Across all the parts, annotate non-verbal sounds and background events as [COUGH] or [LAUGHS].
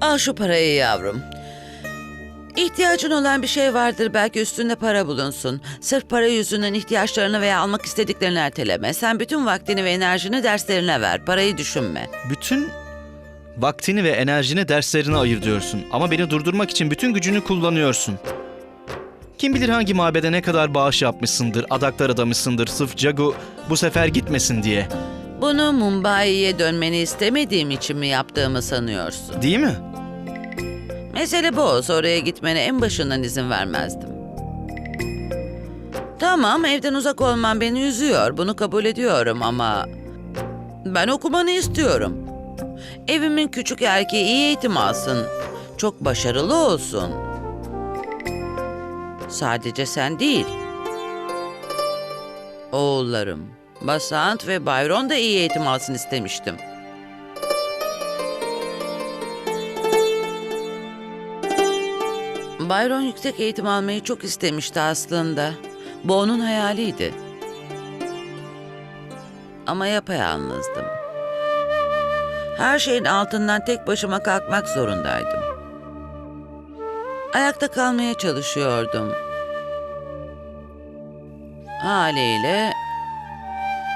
Al şu parayı yavrum. İhtiyacın olan bir şey vardır belki üstünde para bulunsun. Sırf para yüzünden ihtiyaçlarını veya almak istediklerini erteleme. Sen bütün vaktini ve enerjini derslerine ver. Parayı düşünme. Bütün vaktini ve enerjini derslerine ayır diyorsun. Ama beni durdurmak için bütün gücünü kullanıyorsun. Kim bilir hangi mabede ne kadar bağış yapmışsındır, adaklar adamışsındır sırf Cagu bu sefer gitmesin diye. Bunu Mumbai'ye dönmeni istemediğim için mi yaptığımı sanıyorsun? Değil mi? Mesele bu olsa oraya gitmene en başından izin vermezdim. Tamam evden uzak olman beni üzüyor. Bunu kabul ediyorum ama... Ben okumanı istiyorum. Evimin küçük erkeği iyi eğitim alsın. Çok başarılı olsun. Sadece sen değil. Oğullarım, Basant ve Bayron da iyi eğitim alsın istemiştim. Byron yüksek eğitim almayı çok istemişti aslında. Bu onun hayaliydi. Ama yapayalnızdım. Her şeyin altından tek başıma kalkmak zorundaydım. Ayakta kalmaya çalışıyordum. Haliyle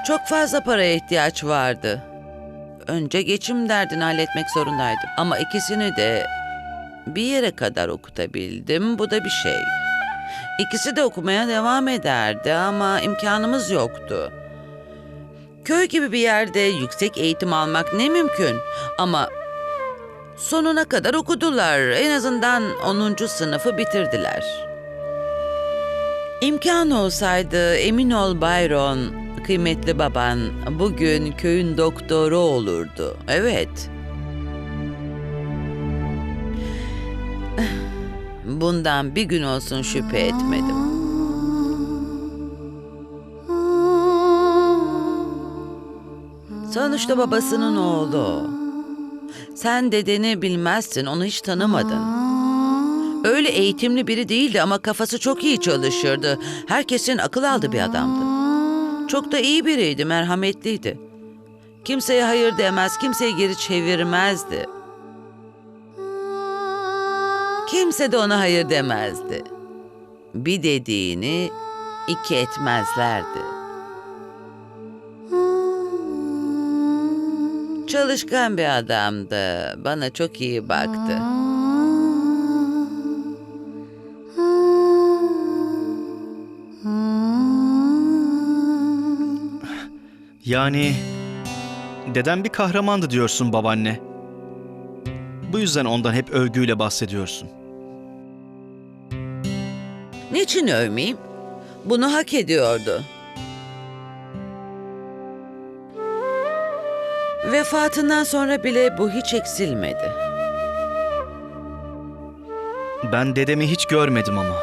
çok fazla paraya ihtiyaç vardı. Önce geçim derdini halletmek zorundaydım. Ama ikisini de bir yere kadar okutabildim. Bu da bir şey. İkisi de okumaya devam ederdi ama imkanımız yoktu. Köy gibi bir yerde yüksek eğitim almak ne mümkün ama sonuna kadar okudular. En azından 10. sınıfı bitirdiler. İmkan olsaydı emin ol Byron, kıymetli baban bugün köyün doktoru olurdu. Evet. Bundan bir gün olsun şüphe etmedim. Sonuçta babasının oğlu. Sen dedeni bilmezsin, onu hiç tanımadın. Öyle eğitimli biri değildi ama kafası çok iyi çalışırdı. Herkesin akıl aldığı bir adamdı. Çok da iyi biriydi, merhametliydi. Kimseye hayır demez, kimseyi geri çevirmezdi. Kimse de ona hayır demezdi. Bir dediğini iki etmezlerdi. Çalışkan bir adamdı. Bana çok iyi baktı. Yani dedem bir kahramandı diyorsun babaanne. Bu yüzden ondan hep övgüyle bahsediyorsun. Niçin övmeyeyim? Bunu hak ediyordu. Vefatından sonra bile bu hiç eksilmedi. Ben dedemi hiç görmedim ama.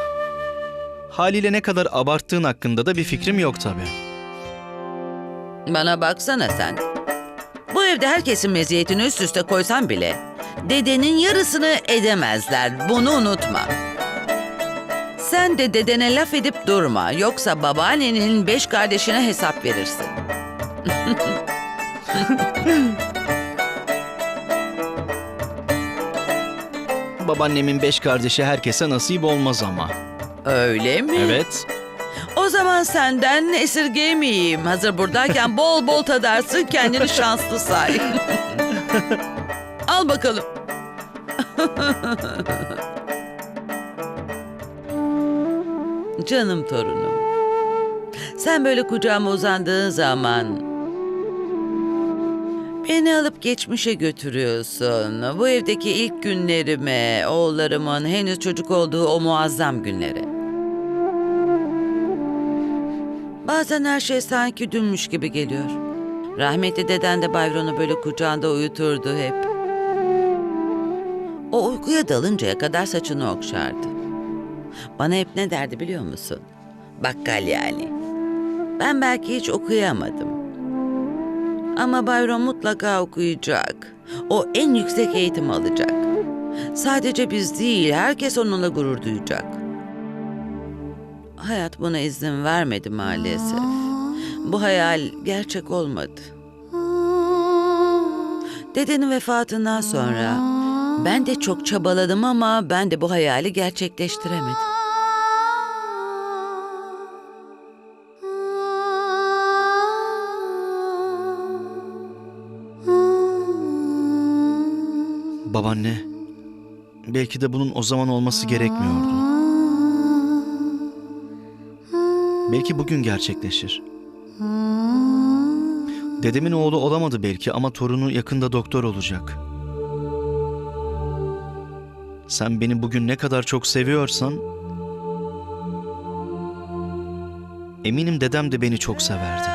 Haliyle ne kadar abarttığın hakkında da bir fikrim yok tabii. Bana baksana sen. Bu evde herkesin meziyetini üst üste koysan bile dedenin yarısını edemezler. Bunu unutma. Sen de dedene laf edip durma. Yoksa babaannenin beş kardeşine hesap verirsin. [LAUGHS] Babaannemin beş kardeşi herkese nasip olmaz ama. Öyle mi? Evet. O zaman senden esirgemeyeyim. Hazır buradayken bol bol tadarsın kendini şanslı say. [LAUGHS] Al bakalım. [LAUGHS] Canım torunum. Sen böyle kucağıma uzandığın zaman Beni alıp geçmişe götürüyorsun. Bu evdeki ilk günlerime, oğullarımın henüz çocuk olduğu o muazzam günlere. Bazen her şey sanki dünmüş gibi geliyor. Rahmetli deden de Bayron'u böyle kucağında uyuturdu hep. O uykuya dalıncaya kadar saçını okşardı. Bana hep ne derdi biliyor musun? Bakkal yani. Ben belki hiç okuyamadım. Ama Bayron mutlaka okuyacak. O en yüksek eğitim alacak. Sadece biz değil, herkes onunla gurur duyacak. Hayat buna izin vermedi maalesef. Bu hayal gerçek olmadı. Dedenin vefatından sonra Ben de çok çabaladım ama ben de bu hayali gerçekleştiremedim. Babaanne, belki de bunun o zaman olması gerekmiyordu. Belki bugün gerçekleşir. Dedemin oğlu olamadı belki ama torunu yakında doktor olacak. Sen beni bugün ne kadar çok seviyorsan eminim dedem de beni çok severdi.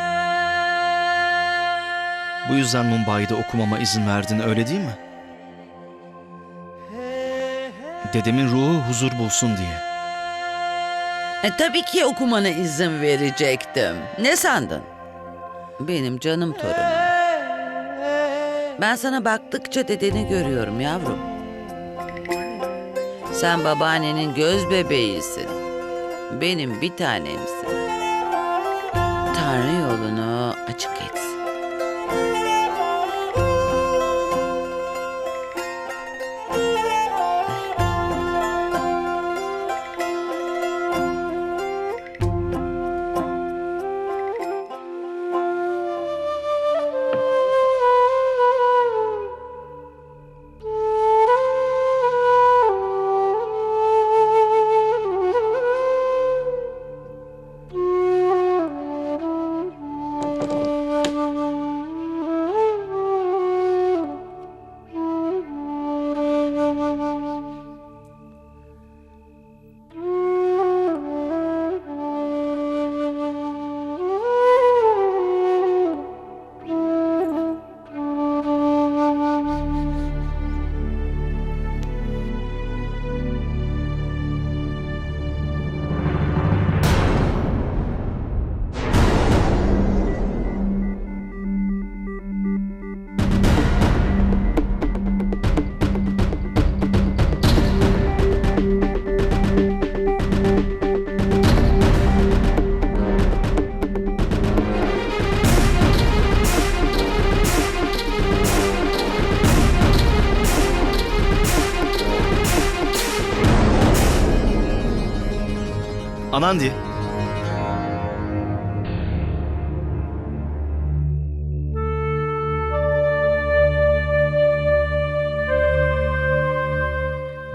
Bu yüzden Mumbai'de okumama izin verdin öyle değil mi? Dedemin ruhu huzur bulsun diye. E, tabii ki okumana izin verecektim. Ne sandın? Benim canım torunum. Ben sana baktıkça dedeni görüyorum yavrum. Sen babaannenin göz bebeğisin. Benim bir tanemsin. Anandi.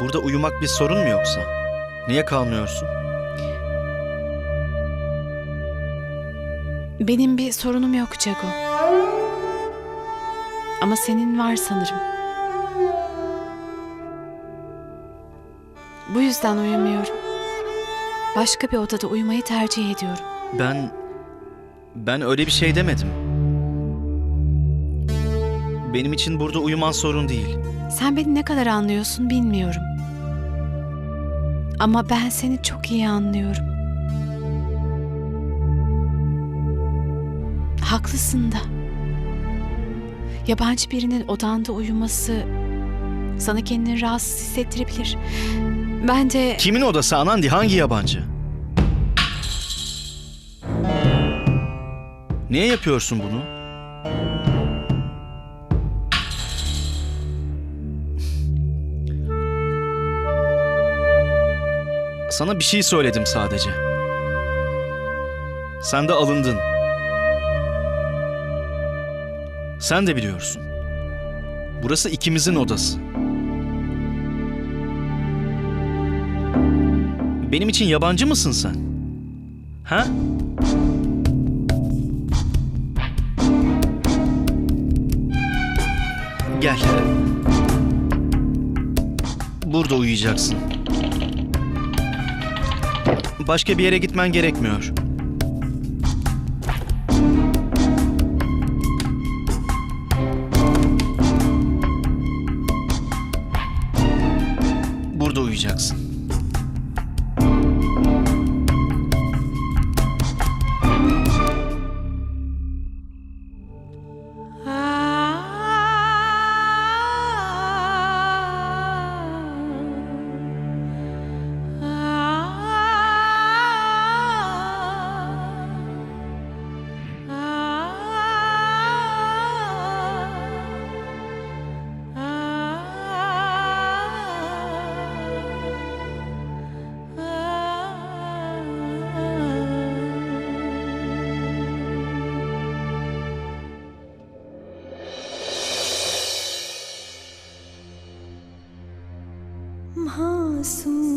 Burada uyumak bir sorun mu yoksa? Niye kalmıyorsun? Benim bir sorunum yok Cago. Ama senin var sanırım. Bu yüzden uyumuyorum. Başka bir odada uyumayı tercih ediyorum. Ben... Ben öyle bir şey demedim. Benim için burada uyuman sorun değil. Sen beni ne kadar anlıyorsun bilmiyorum. Ama ben seni çok iyi anlıyorum. Haklısın da. Yabancı birinin odanda uyuması sana kendini rahatsız hissettirebilir. Ben de Kimin odası Anandi? Hangi yabancı? Niye yapıyorsun bunu? Sana bir şey söyledim sadece. Sen de alındın. Sen de biliyorsun. Burası ikimizin odası. Benim için yabancı mısın sen? Ha? Gel. Burada uyuyacaksın. Başka bir yere gitmen gerekmiyor. espaço.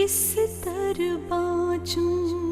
किस तर बाँचूं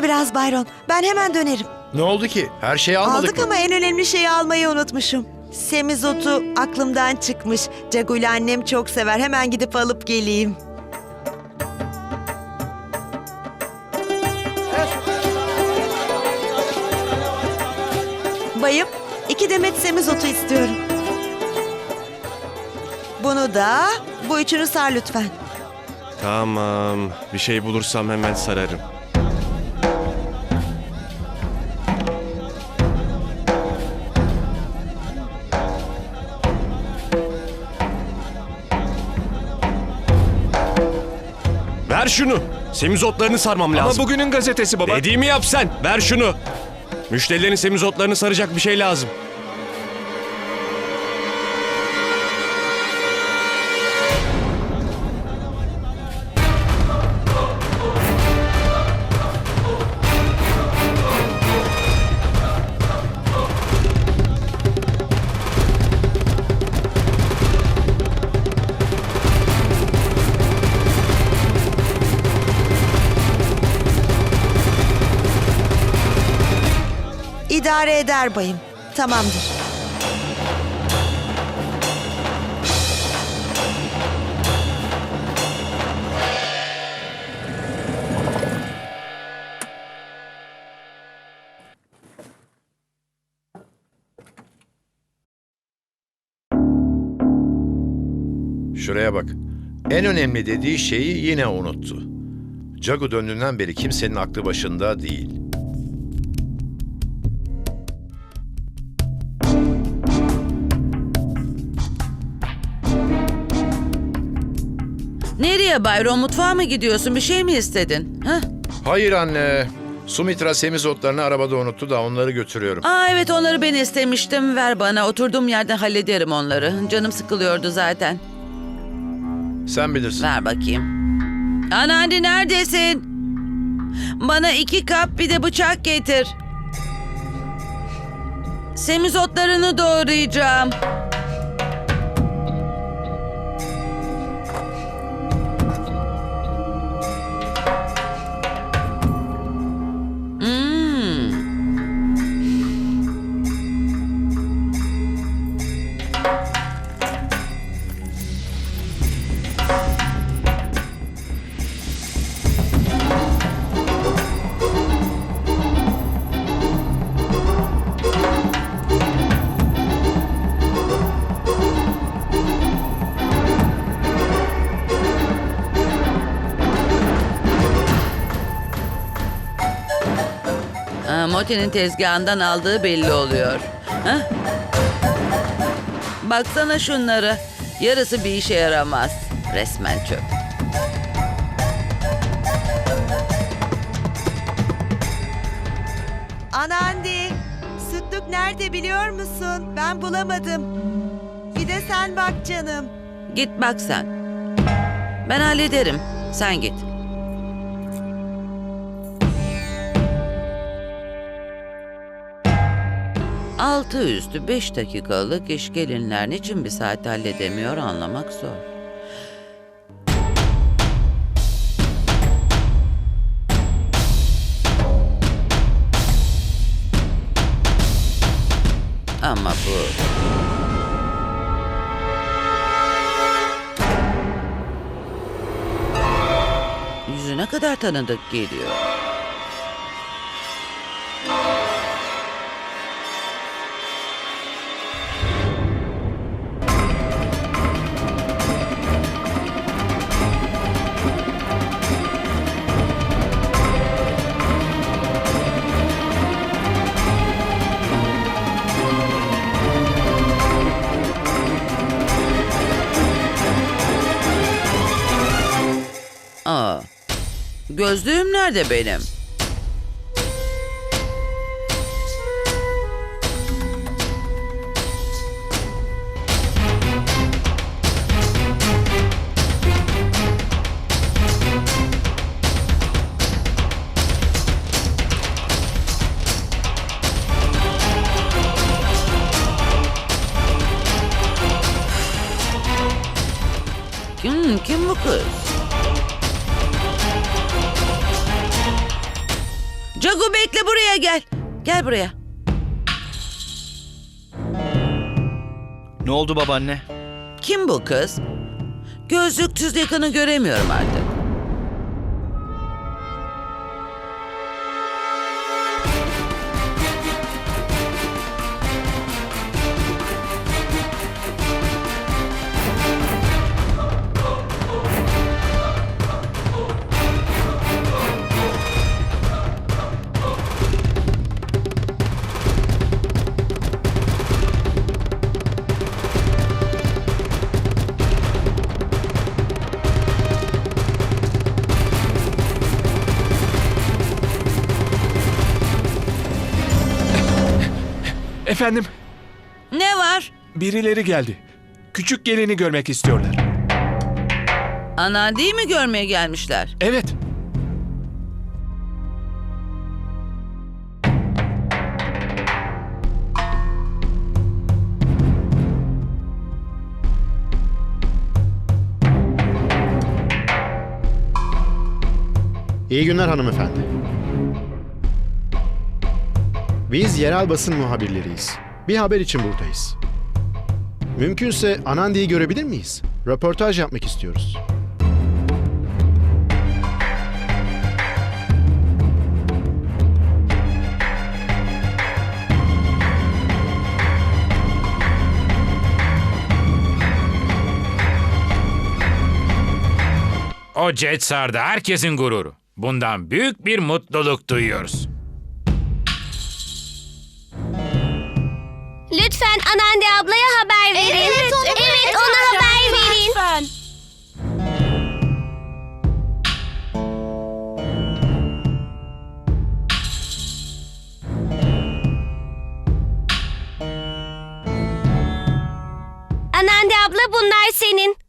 Bekle biraz Bayron. Ben hemen dönerim. Ne oldu ki? Her şeyi almadık Aldık mı? ama en önemli şeyi almayı unutmuşum. Semizotu aklımdan çıkmış. Cagu ile annem çok sever. Hemen gidip alıp geleyim. Bayım, iki demet semizotu istiyorum. Bunu da, bu üçünü sar lütfen. Tamam. Bir şey bulursam hemen sararım. Ver şunu. Semizotlarını sarmam lazım. Ama bugünün gazetesi baba. Dediğimi yap sen. Ver şunu. Müşterilerin semizotlarını saracak bir şey lazım. Eder bayım. Tamamdır. Şuraya bak. En önemli dediği şeyi yine unuttu. Cagu döndüğünden beri kimsenin aklı başında değil. Nereye Bayron mutfağa mı gidiyorsun? Bir şey mi istedin? Hah? Hayır anne. Sumitra semizotlarını arabada unuttu da onları götürüyorum. Aa evet onları ben istemiştim. Ver bana. Oturduğum yerden hallederim onları. Canım sıkılıyordu zaten. Sen bilirsin. Ver bakayım. Anneanne neredesin? Bana iki kap bir de bıçak getir. Semizotlarını doğrayacağım. Ha, Moti'nin tezgahından aldığı belli oluyor. Ha? Baksana şunları. Yarısı bir işe yaramaz. Resmen çöp. Anandi, sütlük nerede biliyor musun? Ben bulamadım. Bir de sen bak canım. Git bak sen. Ben hallederim. Sen git. Altı üstü beş dakikalık iş gelinler niçin bir saatte halledemiyor anlamak zor. Ama bu yüzüne kadar tanıdık geliyor. Nerede benim? Gel. Buraya. Ne oldu babaanne? Kim bu kız? Gözlüksüz yakını göremiyorum artık. Efendim, Ne var? birileri geldi. Küçük gelini görmek istiyorlar. Ana değil mi görmeye gelmişler? Evet, İyi günler hanımefendi. Biz yerel basın muhabirleriyiz. Bir haber için buradayız. Mümkünse Anandi'yi görebilir miyiz? Röportaj yapmak istiyoruz. O Cetsar'da herkesin gururu. Bundan büyük bir mutluluk duyuyoruz. Lütfen Anande ablaya haber verin. Evet, evet, ona haber verin. Anande abla bunlar senin.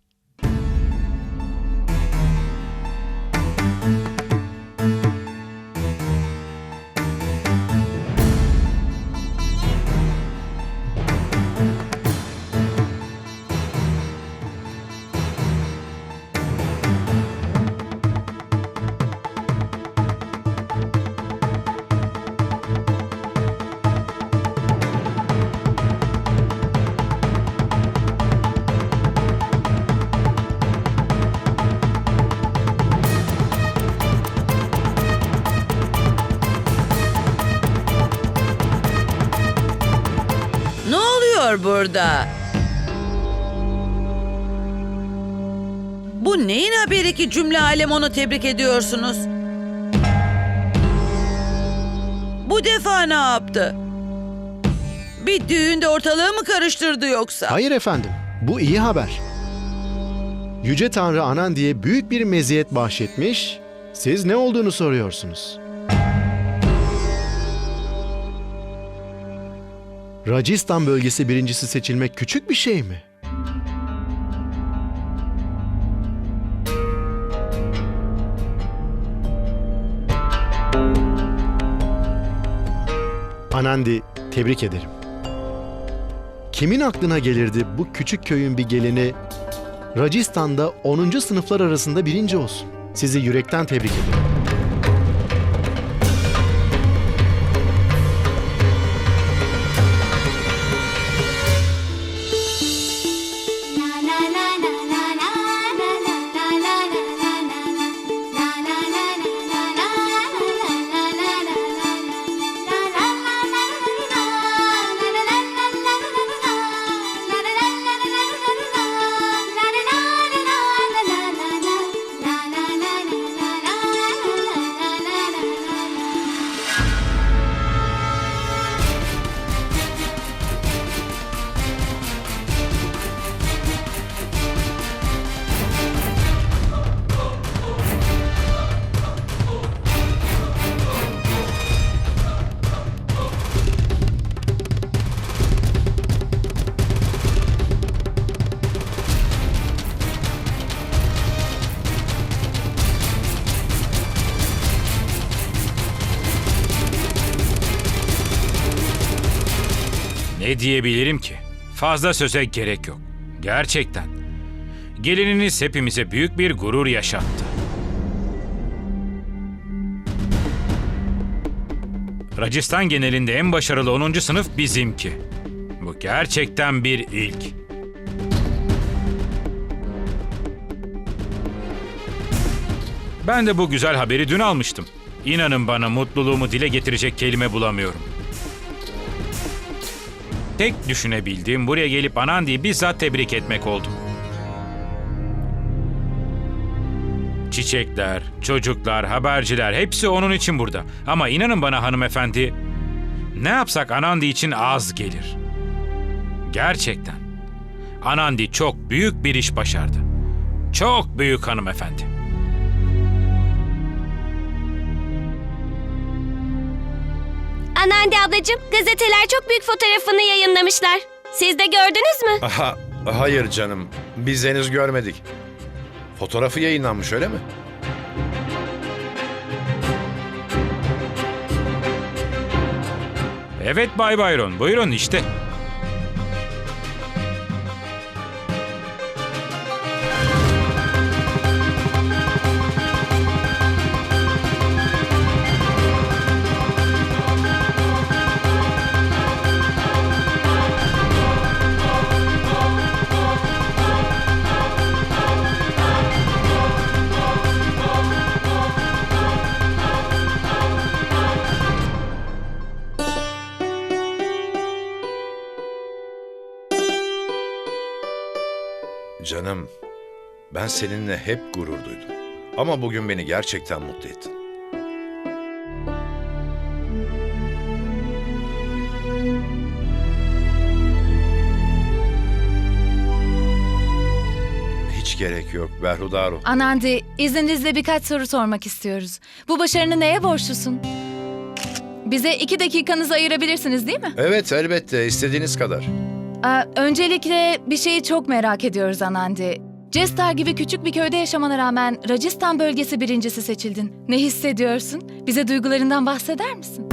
oluyor burada? Bu neyin haberi ki cümle alem onu tebrik ediyorsunuz? Bu defa ne yaptı? Bir düğünde ortalığı mı karıştırdı yoksa? Hayır efendim. Bu iyi haber. Yüce Tanrı Anandi'ye büyük bir meziyet bahşetmiş. Siz ne olduğunu soruyorsunuz. Racistan bölgesi birincisi seçilmek küçük bir şey mi? Anandi, tebrik ederim. Kimin aklına gelirdi bu küçük köyün bir gelini Racistan'da 10. sınıflar arasında birinci olsun? Sizi yürekten tebrik ederim. Diyebilirim ki? Fazla söze gerek yok. Gerçekten. Gelininiz hepimize büyük bir gurur yaşattı. Racistan genelinde en başarılı 10. sınıf bizimki. Bu gerçekten bir ilk. Ben de bu güzel haberi dün almıştım. İnanın bana mutluluğumu dile getirecek kelime bulamıyorum. Tek düşünebildiğim buraya gelip Anandi'yi bizzat tebrik etmek oldu. Çiçekler, çocuklar, haberciler hepsi onun için burada. Ama inanın bana hanımefendi, ne yapsak Anandi için az gelir. Gerçekten. Anandi çok büyük bir iş başardı. Çok büyük hanımefendi. Anneanne ablacığım gazeteler çok büyük fotoğrafını yayınlamışlar. Siz de gördünüz mü? Aha, hayır canım. Biz henüz görmedik. Fotoğrafı yayınlanmış öyle mi? Evet Bay Bayron, buyurun işte. Ben seninle hep gurur duydum. Ama bugün beni gerçekten mutlu ettin. Hiç gerek yok Berhudaro. Anandi, izninizle birkaç soru sormak istiyoruz. Bu başarını neye borçlusun? Bize iki dakikanızı ayırabilirsiniz değil mi? Evet elbette istediğiniz kadar. Aa, öncelikle bir şeyi çok merak ediyoruz Anandi. Cestar gibi küçük bir köyde yaşamana rağmen Racistan bölgesi birincisi seçildin. Ne hissediyorsun? Bize duygularından bahseder misin?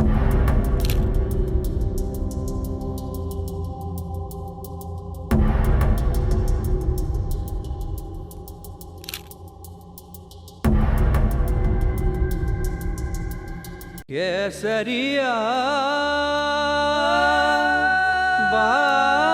केसरिया बा